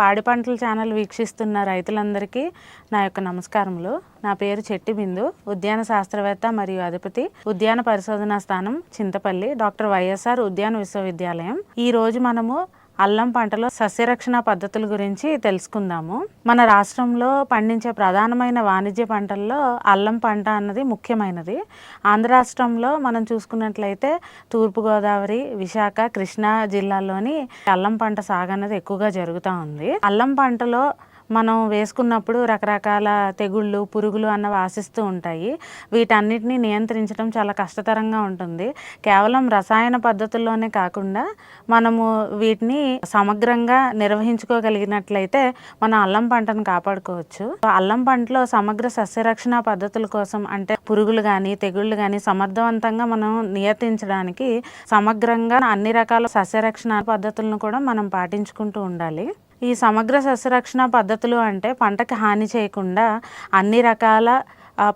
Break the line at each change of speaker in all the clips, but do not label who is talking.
పాడి పంటల ఛానల్ వీక్షిస్తున్న రైతులందరికీ నా యొక్క నమస్కారములు. నా పేరు చెట్టి బిందు ఉద్యాన శాస్త్రవేత్త మరియు అధిపతి ఉద్యాన పరిశోధనా స్థానం చింతపల్లి డాక్టర్ వైఎస్ఆర్ ఉద్యాన విశ్వవిద్యాలయం. ఈ రోజు మనము అల్లం పంటలో సస్యరక్షణ పద్ధతుల గురించి తెలుసుకుందాము. మన రాష్ట్రంలో పండించే ప్రధానమైన వాణిజ్య పంటల్లో అల్లం పంట అన్నది ముఖ్యమైనది. ఆంధ్ర రాష్ట్రంలో మనం చూసుకున్నట్లయితే తూర్పుగోదావరి విశాఖ కృష్ణా జిల్లాల్లోని అల్లం పంట సాగు అన్నది ఎక్కువగా జరుగుతూ ఉంది. అల్లం పంటలో మనం వేసుకున్నప్పుడు రకరకాల తెగుళ్ళు పురుగులు అన్నవి ఆశిస్తూ ఉంటాయి. వీటన్నిటిని నియంత్రించడం చాలా కష్టతరంగా ఉంటుంది. కేవలం రసాయన పద్ధతుల్లోనే కాకుండా మనము వీటిని సమగ్రంగా నిర్వహించుకోగలిగినట్లయితే మన అల్లం పంటను కాపాడుకోవచ్చు. అల్లం పంటలో సమగ్ర సస్యరక్షణ పద్ధతుల కోసం అంటే పురుగులు కానీ తెగుళ్ళు కానీ సమర్థవంతంగా మనం నియంత్రించడానికి సమగ్రంగా అన్ని రకాల సస్యరక్షణ పద్ధతులను కూడా మనం పాటించుకుంటూ ఉండాలి. ఈ సమగ్ర సస్యరక్షణ పద్ధతులు అంటే పంటకి హాని చేయకుండా అన్ని రకాల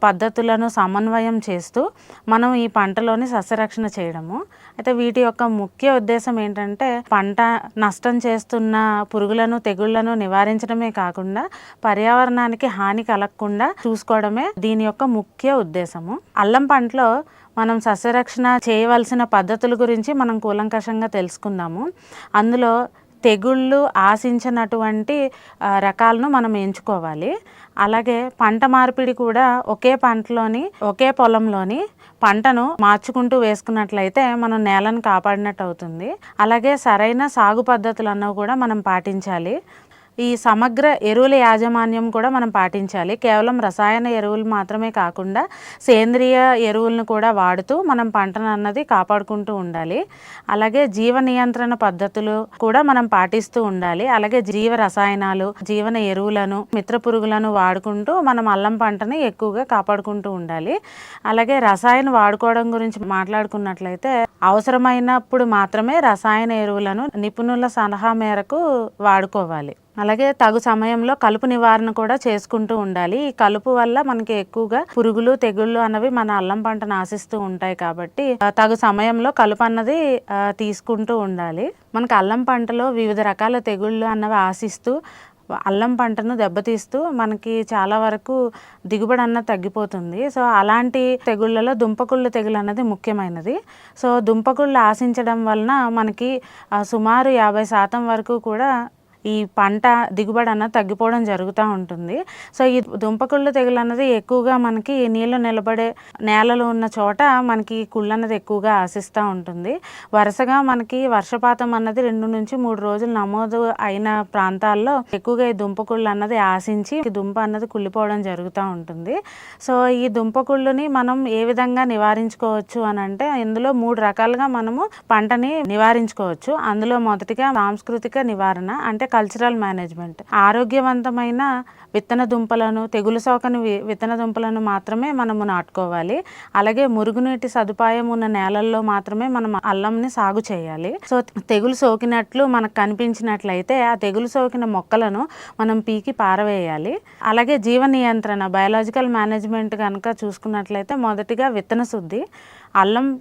పద్ధతులను సమన్వయం చేస్తూ మనం ఈ పంటలోని సస్యరక్షణ చేయడము. అయితే వీటి యొక్క ముఖ్య ఉద్దేశం ఏంటంటే పంట నష్టం చేస్తున్న పురుగులను తెగుళ్ళను నివారించడమే కాకుండా పర్యావరణానికి హాని కలగకుండా చూసుకోవడమే దీని యొక్క ముఖ్య ఉద్దేశము. అల్లం పంటలో మనం సస్యరక్షణ చేయవలసిన పద్ధతుల గురించి మనం కూలంకషంగా తెలుసుకుందాము. అందులో తెగుళ్ళు ఆశించినటువంటి రకాలను మనం ఎంచుకోవాలి. అలాగే పంట మార్పిడి కూడా ఒకే పంటలోని ఒకే పొలంలోని పంటను మార్చుకుంటూ వేసుకున్నట్లయితే మనం నేలను కాపాడినట్టు అవుతుంది అలాగే సరైన సాగు పద్ధతులు అన్నవి కూడా మనం పాటించాలి. ఈ సమగ్ర ఎరువుల యాజమాన్యం కూడా మనం పాటించాలి. కేవలం రసాయన ఎరువులు మాత్రమే కాకుండా సేంద్రియ ఎరువులను కూడా వాడుతూ మనం పంటను అన్నది కాపాడుకుంటూ ఉండాలి. అలాగే జీవ నియంత్రణ పద్ధతులు కూడా మనం పాటిస్తూ ఉండాలి. అలాగే జీవ రసాయనాలు జీవన ఎరువులను మిత్ర పురుగులను వాడుకుంటూ మనం అల్లం పంటని ఎక్కువగా కాపాడుకుంటూ ఉండాలి. అలాగే రసాయన వాడుకోవడం గురించి మాట్లాడుకున్నట్లయితే అవసరమైనప్పుడు మాత్రమే రసాయన ఎరువులను నిపుణుల సలహా మేరకు వాడుకోవాలి. అలాగే తగు సమయంలో కలుపు నివారణ కూడా చేసుకుంటూ ఉండాలి. ఈ కలుపు వల్ల మనకి ఎక్కువగా పురుగులు తెగుళ్ళు అన్నవి మన అల్లం పంటను ఆశిస్తూ ఉంటాయి కాబట్టి తగు సమయంలో కలుపు అన్నది తీసుకుంటూ ఉండాలి. మనకి అల్లం పంటలో వివిధ రకాల తెగుళ్ళు అన్నవి ఆశిస్తూ అల్లం పంటను దెబ్బతీస్తూ మనకి చాలా వరకు దిగుబడి అన్నది తగ్గిపోతుంది. సో అలాంటి తెగుళ్ళలో దుంపకుళ్ళు తెగులు అన్నది ముఖ్యమైనది. సో దుంపకుళ్ళు ఆశించడం వలన మనకి సుమారు యాభై శాతం వరకు కూడా ఈ పంట దిగుబడి అన్నది తగ్గిపోవడం జరుగుతూ ఉంటుంది. సో ఈ దుంపకుళ్ళు తెగులు అన్నది ఎక్కువగా మనకి నీళ్ళు నిలబడే నేలలు ఉన్న చోట మనకి కుళ్ళు అన్నది ఎక్కువగా ఆశిస్తూ ఉంటుంది. వరుసగా మనకి వర్షపాతం అన్నది రెండు నుంచి మూడు రోజులు నమోదు అయిన ప్రాంతాల్లో ఎక్కువగా ఈ దుంపకుళ్ళు అన్నది ఆశించి ఈ దుంప అన్నది కుళ్ళిపోవడం జరుగుతూ ఉంటుంది. సో ఈ దుంపకుళ్ళుని మనం ఏ విధంగా నివారించుకోవచ్చు అని అంటే ఇందులో మూడు రకాలుగా మనము పంటని నివారించుకోవచ్చు. అందులో మొదటిగా సాంస్కృతిక నివారణ అంటే కల్చరల్ మేనేజ్మెంట్ ఆరోగ్యవంతమైన విత్తన దుంపలను తెగులు సోకని వి- విత్తన దుంపలను మాత్రమే మనము నాటుకోవాలి. అలాగే మురుగునీటి సదుపాయం ఉన్న నేలల్లో మాత్రమే మనం అల్లంని సాగు చేయాలి. సో తెగులు సోకినట్లు మనకు కనిపించినట్లయితే ఆ తెగులు సోకిన మొక్కలను మనం పీకి పారవేయాలి. అలాగే జీవ నియంత్రణ బయాలజికల్ మేనేజ్మెంట్ కనుక చూసుకున్నట్లయితే మొదటిగా విత్తన శుద్ధి అల్లం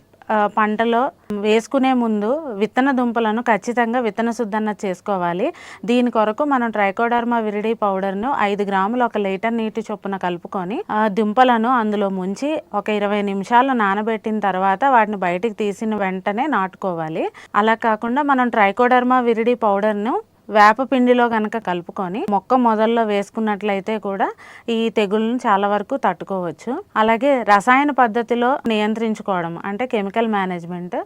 పంటలో వేసుకునే ముందు విత్తన దుంపలను ఖచ్చితంగా విత్తన శుద్ధన్న చేసుకోవాలి. దీని కొరకు మనం ట్రైకోడర్మా విరిడి పౌడర్ను ఐదు గ్రాములు ఒక లీటర్ నీటి చొప్పున కలుపుకొని ఆ దుంపలను అందులో ముంచి ఒక ఇరవై నిమిషాలు నానబెట్టిన తర్వాత వాటిని బయటికి తీసిన వెంటనే నాటుకోవాలి. అలా కాకుండా మనం ట్రైకోడర్మా విరిడి పౌడర్ను వేప పిండిలో కనుక కలుపుకొని మొక్క మొదల్లో వేసుకున్నట్లయితే కూడా ఈ తెగుళ్ళను చాలా వరకు తట్టుకోవచ్చు. అలాగే రసాయన పద్ధతిలో నియంత్రించుకోవడం అంటే కెమికల్ మేనేజ్మెంట్.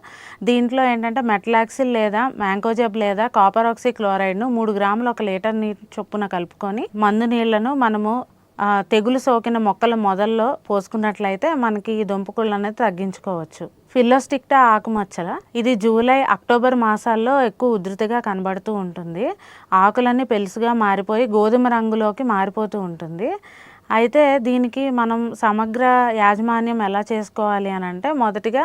దీంట్లో ఏంటంటే మెట్లాక్సిల్ లేదా మ్యాంకోజెబ్ లేదా కాపర్ క్లోరైడ్ను మూడు గ్రాములు ఒక లీటర్ నీటి చొప్పున కలుపుకొని మందు నీళ్ళను మనము తెగులు సోకిన మొక్కల మొదల్లో పోసుకున్నట్లయితే మనకి ఈ దుంపకుళ్ళు అనేది తగ్గించుకోవచ్చు. ఫిల్లోస్టిక్టా ఆకుమచ్చల. ఇది జూలై అక్టోబర్ మాసాల్లో ఎక్కువ ఉధృతిగా కనబడుతూ ఉంటుంది. ఆకులన్నీ పెలుసుగా మారిపోయి గోధుమ రంగులోకి మారిపోతూ ఉంటుంది. అయితే దీనికి మనం సమగ్ర యాజమాన్యం ఎలా చేసుకోవాలి అని అంటే మొదటిగా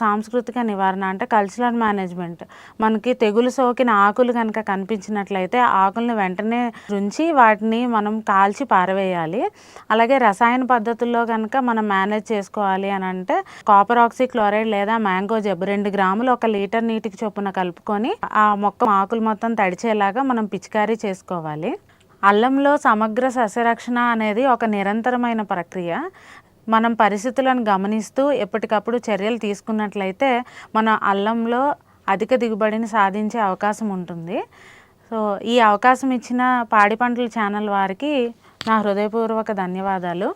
సాంస్కృతిక నివారణ అంటే కల్చరల్ మేనేజ్మెంట్ మనకి తెగులు సోకిన ఆకులు కనుక కనిపించినట్లయితే ఆకుల్ని వెంటనే రుంచి వాటిని మనం కాల్చి పారవేయాలి. అలాగే రసాయన పద్ధతుల్లో కనుక మనం మేనేజ్ చేసుకోవాలి అని అంటే కాపర్ ఆక్సీ క్లోరైడ్ లేదా మ్యాంగో జబ్ రెండు గ్రాములు ఒక లీటర్ నీటికి చొప్పున కలుపుకొని ఆ మొక్క ఆకులు మొత్తం తడిచేలాగా మనం పిచికారీ చేసుకోవాలి. అల్లంలో సమగ్ర సస్యరక్షణ అనేది ఒక నిరంతరమైన ప్రక్రియ. మనం పరిస్థితులను గమనిస్తూ ఎప్పటికప్పుడు చర్యలు తీసుకున్నట్లయితే మన అల్లంలో అధిక దిగుబడిని సాధించే అవకాశం ఉంటుంది. సో ఈ అవకాశం ఇచ్చిన పాడి పంటల ఛానల్ వారికి నా హృదయపూర్వక ధన్యవాదాలు.